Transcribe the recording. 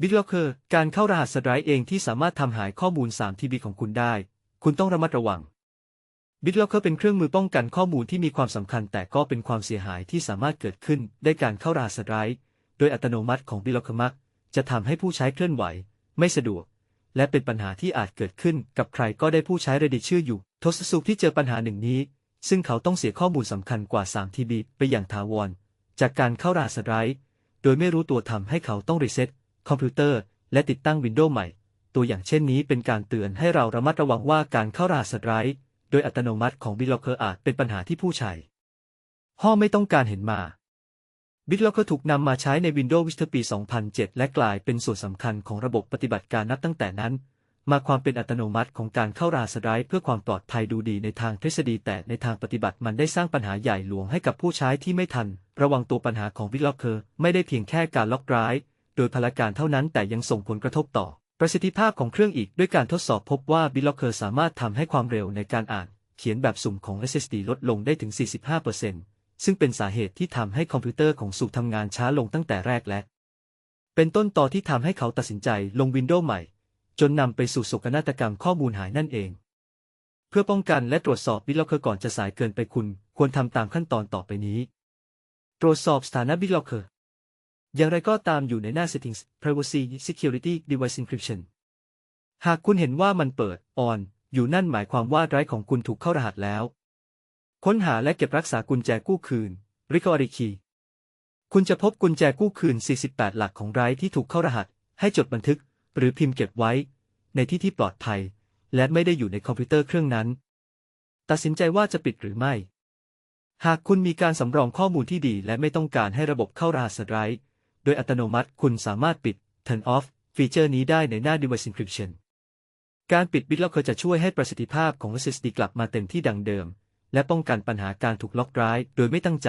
BitLocker การเข้ารหัสสไตร์เองที่สามารถทำหายข้อมูล 3 TB ของคุณได้ คุณต้องระมัดระวัง BitLocker เป็นเครื่องมือป้องกันข้อมูลที่มีความสำคัญ แต่ก็เป็นความเสียหายที่สามารถเกิดขึ้นได้การเข้ารหัสสไตร์โดยอัตโนมัติของ BitLocker มักจะทำให้ผู้ใช้เคลื่อนไหว ไม่สะดวก และเป็นปัญหาที่อาจเกิดขึ้นกับใครก็ได้ผู้ใช้ Reddit ชื่ออยู่ ทศสุขที่เจอปัญหาหนึ่งนี้ ซึ่งเขาต้องเสียข้อมูลสำคัญกว่า 3 TB ไปอย่างถาวร จากการเข้ารหัสสไตร์โดยไม่รู้ตัวทำให้เขาต้องรีเซ็ต คอมพิวเตอร์ และติดตั้งวินโดว์ใหม่ ตัวอย่างเช่นนี้เป็นการเตือนให้เราระมัดระวังว่าการเข้ารหัสไร์โดยอัตโนมัติของ BitLocker อาจเป็นปัญหาที่ผู้ใช้ห้อไม่ต้องการเห็นมา BitLocker ถูกนำมาใช้ใน Windows Vista ปี 2007 และกลายเป็นส่วนสำคัญของระบบปฏิบัติการนับตั้งแต่นั้น มาความเป็นอัตโนมัติของการเข้ารหัสไร์เพื่อความปลอดภัยดูดีในทางทฤษฎีแต่ในทางปฏิบัติมันได้สร้างปัญหาใหญ่หลวงให้กับผู้ใช้ที่ไม่ทัน ระวังตัวปัญหาของ BitLocker ไม่ได้เพียงแค่การล็อกร้าย โดยพละการเท่านั้นแต่ยังส่งผลกระทบต่อ ประสิทธิภาพของเครื่องอีกด้วยการทดสอบพบว่า BitLocker สามารถทำให้ความเร็วในการอ่าน เขียนแบบสุ่มของ SSD ลดลงได้ถึง 45%ซึ่งเป็นสาเหตุที่ทำให้คอมพิวเตอร์ของสุทำงานช้าลงตั้งแต่แรกและ เป็นต้นต่อที่ทำให้เขาตัดสินใจลงวินโดว์ใหม่ จนนำไปสู่โศกนาฏกรรมข้อมูลหายนั่นเอง เพื่อป้องกันและตรวจสอบ BitLocker ก่อนจะสายเกินไปคุณ ควรทำตามขั้นตอนต่อไปนี้ ตรวจสอบสถานะ BitLocker อ อย่างไรก็ตามอยู่ในหน้า Settings Privacy Security Device Encryption หากคุณเห็นว่ามันเปิด on อยู่นั่นหมายความว่าไดรฟ์ของคุณถูกเข้ารหัสแล้ว ค้นหาและเก็บรักษากุญแจกู้คืน Recovery Key คุณจะพบกุญแจกู้คืน 48 หลักของไดรฟ์ที่ถูกเข้ารหัส ให้จดบันทึก หรือพิมพ์เก็บไว้ ในที่ที่ปลอดภัย และไม่ได้อยู่ในคอมพิวเตอร์เครื่องนั้น ตัดสินใจว่าจะปิดหรือไม่ หากคุณมีการสำรองข้อมูลที่ดี และไม่ต้องการให้ระบบเข้ารหัสไดรฟ์ โดยอัตโนมัติคุณสามารถปิด turn off ฟีเจอร์นี้ได้ในหน้า Device Encryption การปิด BitLocker จะช่วยให้ประสิทธิภาพของ SSD กลับมาเต็มที่ดังเดิม และป้องกันปัญหาการถูกล็อกไดรฟ์โดยไม่ตั้งใจ